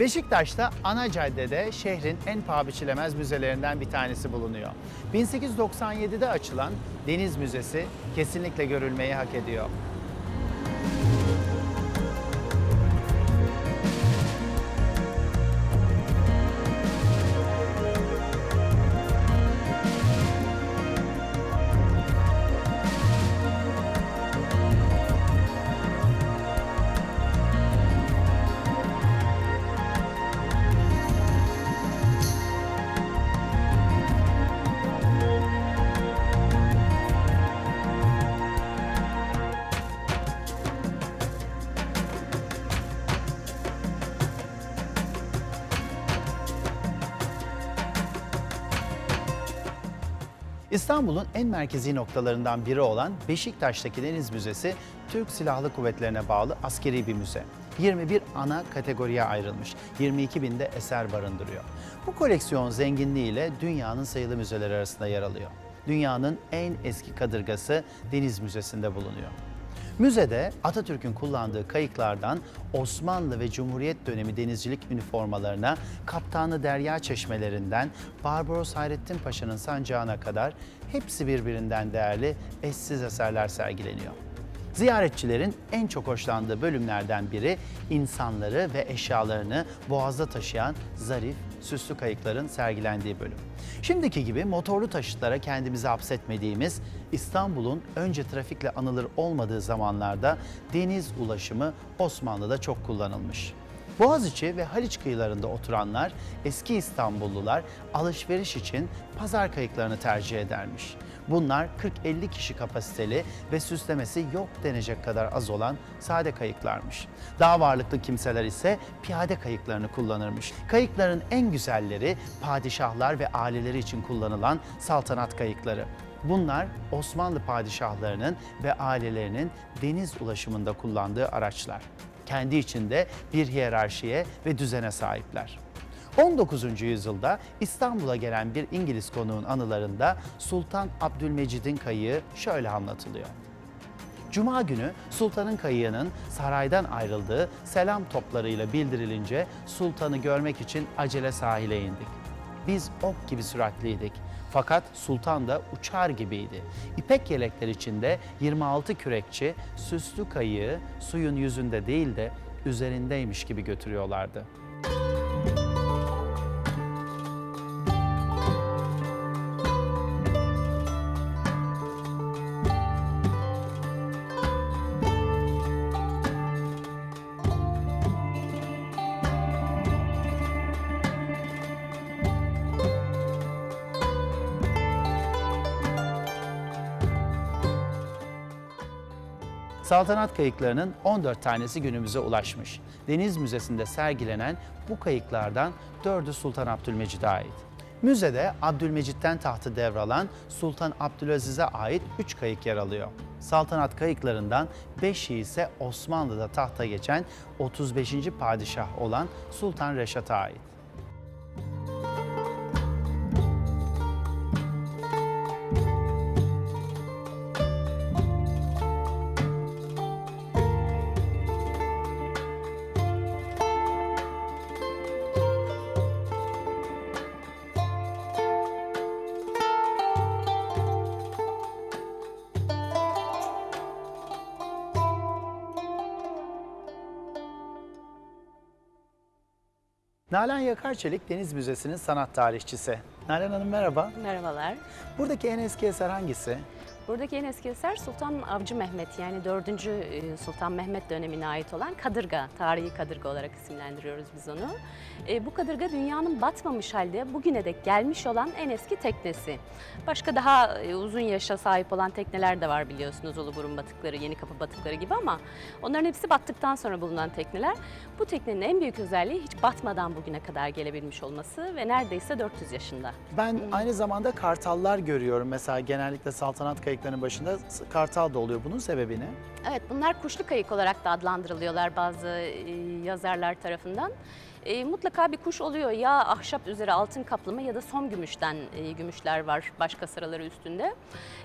Beşiktaş'ta ana caddede şehrin en paha biçilemez müzelerinden bir tanesi bulunuyor. 1897'de açılan Deniz Müzesi kesinlikle görülmeyi hak ediyor. İstanbul'un en merkezi noktalarından biri olan Beşiktaş'taki Deniz Müzesi, Türk Silahlı Kuvvetlerine bağlı askeri bir müze. 21 ana kategoriye ayrılmış, 22 binde eser barındırıyor. Bu koleksiyon zenginliğiyle dünyanın sayılı müzeleri arasında yer alıyor. Dünyanın en eski kadırgası Deniz Müzesi'nde bulunuyor. Müzede Atatürk'ün kullandığı kayıklardan Osmanlı ve Cumhuriyet dönemi denizcilik üniformalarına, Kaptanı Derya çeşmelerinden Barbaros Hayrettin Paşa'nın sancağına kadar hepsi birbirinden değerli eşsiz eserler sergileniyor. Ziyaretçilerin en çok hoşlandığı bölümlerden biri insanları ve eşyalarını boğazda taşıyan zarif, süslü kayıkların sergilendiği bölüm. Şimdiki gibi motorlu taşıtlara kendimizi hapsetmediğimiz İstanbul'un önce trafikle anılır olmadığı zamanlarda deniz ulaşımı Osmanlı'da çok kullanılmış. Boğaziçi ve Haliç kıyılarında oturanlar eski İstanbullular alışveriş için pazar kayıklarını tercih edermiş. Bunlar 40-50 kişi kapasiteli ve süslemesi yok denecek kadar az olan sade kayıklarmış. Daha varlıklı kimseler ise piyade kayıklarını kullanırmış. Kayıkların en güzelleri padişahlar ve aileleri için kullanılan saltanat kayıkları. Bunlar Osmanlı padişahlarının ve ailelerinin deniz ulaşımında kullandığı araçlar. Kendi içinde bir hiyerarşiye ve düzene sahipler. 19. yüzyılda İstanbul'a gelen bir İngiliz konuğun anılarında Sultan Abdülmecid'in kayığı şöyle anlatılıyor. Cuma günü sultanın kayığının saraydan ayrıldığı selam toplarıyla bildirilince sultanı görmek için acele sahile indik. Biz ok gibi süratliydik. Fakat sultan da uçar gibiydi. İpek yelekler içinde 26 kürekçi süslü kayığı suyun yüzünde değil de üzerindeymiş gibi götürüyorlardı. Saltanat kayıklarının 14 tanesi günümüze ulaşmış. Deniz Müzesi'nde sergilenen bu kayıklardan 4'ü Sultan Abdülmecid'e ait. Müzede Abdülmecit'ten tahtı devralan Sultan Abdülaziz'e ait 3 kayık yer alıyor. Saltanat kayıklarından 5'i ise Osmanlı'da tahta geçen 35. padişah olan Sultan Reşat'a ait. Nalan Yakarçelik Deniz Müzesi'nin sanat tarihçisi. Nalan Hanım merhaba. Merhabalar. Buradaki en eski eser hangisi? Buradaki en eski eser Sultan Avcı Mehmet yani 4. e, Sultan Mehmet dönemine ait olan kadırga, tarihi kadırga olarak isimlendiriyoruz biz onu. E, bu kadırga dünyanın batmamış halde bugüne dek gelmiş olan en eski teknesi. Başka daha e, uzun yaşa sahip olan tekneler de var biliyorsunuz Uluburun batıkları, Yenikapı batıkları gibi ama onların hepsi battıktan sonra bulunan tekneler. Bu teknenin en büyük özelliği hiç batmadan bugüne kadar gelebilmiş olması ve neredeyse 400 yaşında. Ben aynı zamanda kartallar görüyorum. Mesela genellikle saltanat kayıklarının başında kartal da oluyor. Bunun sebebi ne? Evet bunlar kuşlu kayık olarak da adlandırılıyorlar bazı e, yazarlar tarafından. E, mutlaka bir kuş oluyor ya ahşap üzeri altın kaplama ya da som gümüşten e, gümüşler var başka sıraları üstünde.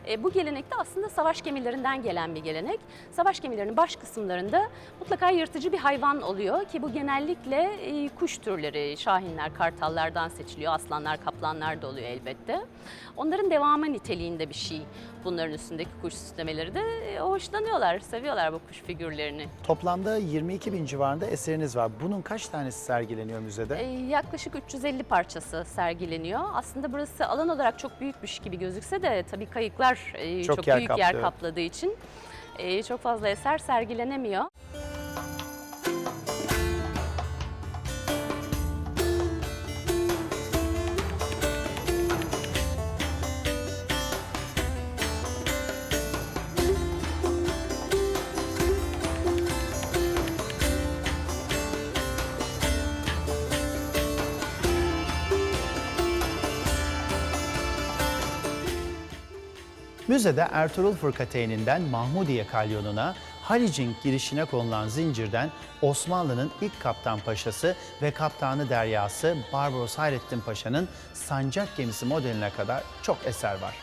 E, bu gelenek de aslında savaş gemilerinden gelen bir gelenek. Savaş gemilerinin baş kısımlarında mutlaka yırtıcı bir hayvan oluyor ki bu genellikle e, kuş türleri, şahinler, kartallardan seçiliyor. Aslanlar, kaplanlar da oluyor elbette. Onların devamı niteliğinde bir şey bunların üstündeki kuş süslemeleri de e, hoşlanıyorlar, seviyorlar bu kuş figürlerini. Toplamda 22 bin civarında eseriniz var. Bunun kaç tanesi sergileniyor müzede? E, yaklaşık 350 parçası sergileniyor. Aslında burası alan olarak çok büyükmüş gibi gözükse de tabii kayıklar e, Çok çok, yer büyük yer kaplıyor. kapladığı için e, çok fazla eser sergilenemiyor. Müzede Ertuğrul Fırkateyn'inden Mahmudiye Kalyonu'na Halic'in girişine konulan zincirden Osmanlı'nın ilk kaptan paşası ve kaptanı deryası Barbaros Hayrettin Paşa'nın sancak gemisi modeline kadar çok eser var.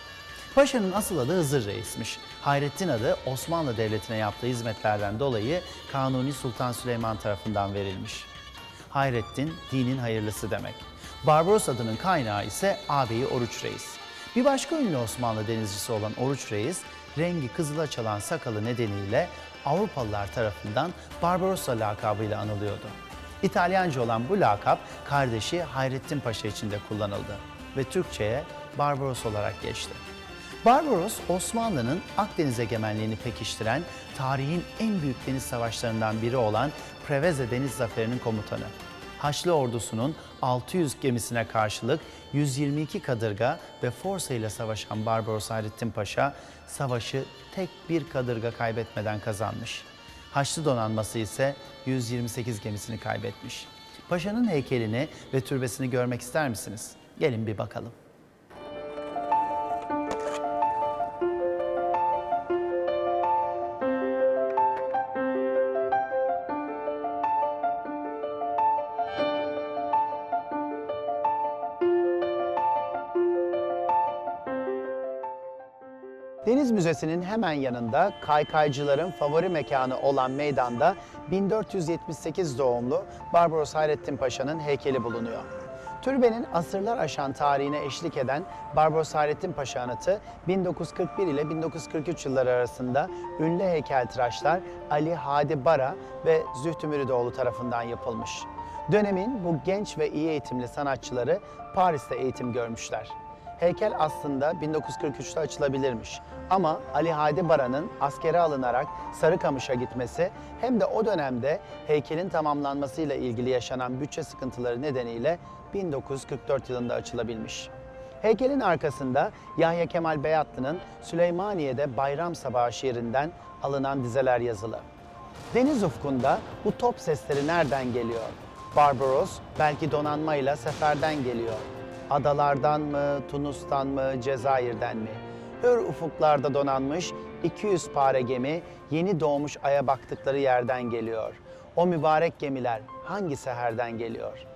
Paşa'nın asıl adı Hızır Reis'miş. Hayrettin adı Osmanlı Devleti'ne yaptığı hizmetlerden dolayı Kanuni Sultan Süleyman tarafından verilmiş. Hayrettin dinin hayırlısı demek. Barbaros adının kaynağı ise ağabeyi Oruç Reis. Bir başka ünlü Osmanlı denizcisi olan Oruç Reis, rengi kızıla çalan sakalı nedeniyle Avrupalılar tarafından Barbarossa lakabıyla anılıyordu. İtalyanca olan bu lakap kardeşi Hayrettin Paşa için de kullanıldı ve Türkçe'ye Barbaros olarak geçti. Barbaros, Osmanlı'nın Akdeniz egemenliğini pekiştiren tarihin en büyük deniz savaşlarından biri olan Preveze Deniz Zaferi'nin komutanı. Haçlı ordusunun 600 gemisine karşılık 122 kadırga ve forsa ile savaşan Barbaros Hayrettin Paşa, savaşı tek bir kadırga kaybetmeden kazanmış. Haçlı donanması ise 128 gemisini kaybetmiş. Paşa'nın heykelini ve türbesini görmek ister misiniz? Gelin bir bakalım. Müzesi'nin hemen yanında kaykaycıların favori mekanı olan meydanda 1478 doğumlu Barbaros Hayrettin Paşa'nın heykeli bulunuyor. Türbenin asırlar aşan tarihine eşlik eden Barbaros Hayrettin Paşa anıtı 1941 ile 1943 yılları arasında ünlü heykeltıraşlar Ali Hadi Bara ve Zühtü Müridoğlu tarafından yapılmış. Dönemin bu genç ve iyi eğitimli sanatçıları Paris'te eğitim görmüşler. Heykel aslında 1943'te açılabilirmiş. Ama Ali Hadi Bara'nın askere alınarak Sarıkamış'a gitmesi hem de o dönemde heykelin tamamlanmasıyla ilgili yaşanan bütçe sıkıntıları nedeniyle 1944 yılında açılabilmiş. Heykelin arkasında Yahya Kemal Beyatlı'nın Süleymaniye'de Bayram Sabahı şiirinden alınan dizeler yazılı. Deniz ufkunda bu top sesleri nereden geliyor? Barbaros belki donanmayla seferden geliyor. Adalardan mı, Tunus'tan mı, Cezayir'den mi? Hür ufuklarda donanmış 200 pare gemi yeni doğmuş aya baktıkları yerden geliyor. O mübarek gemiler hangi seherden geliyor?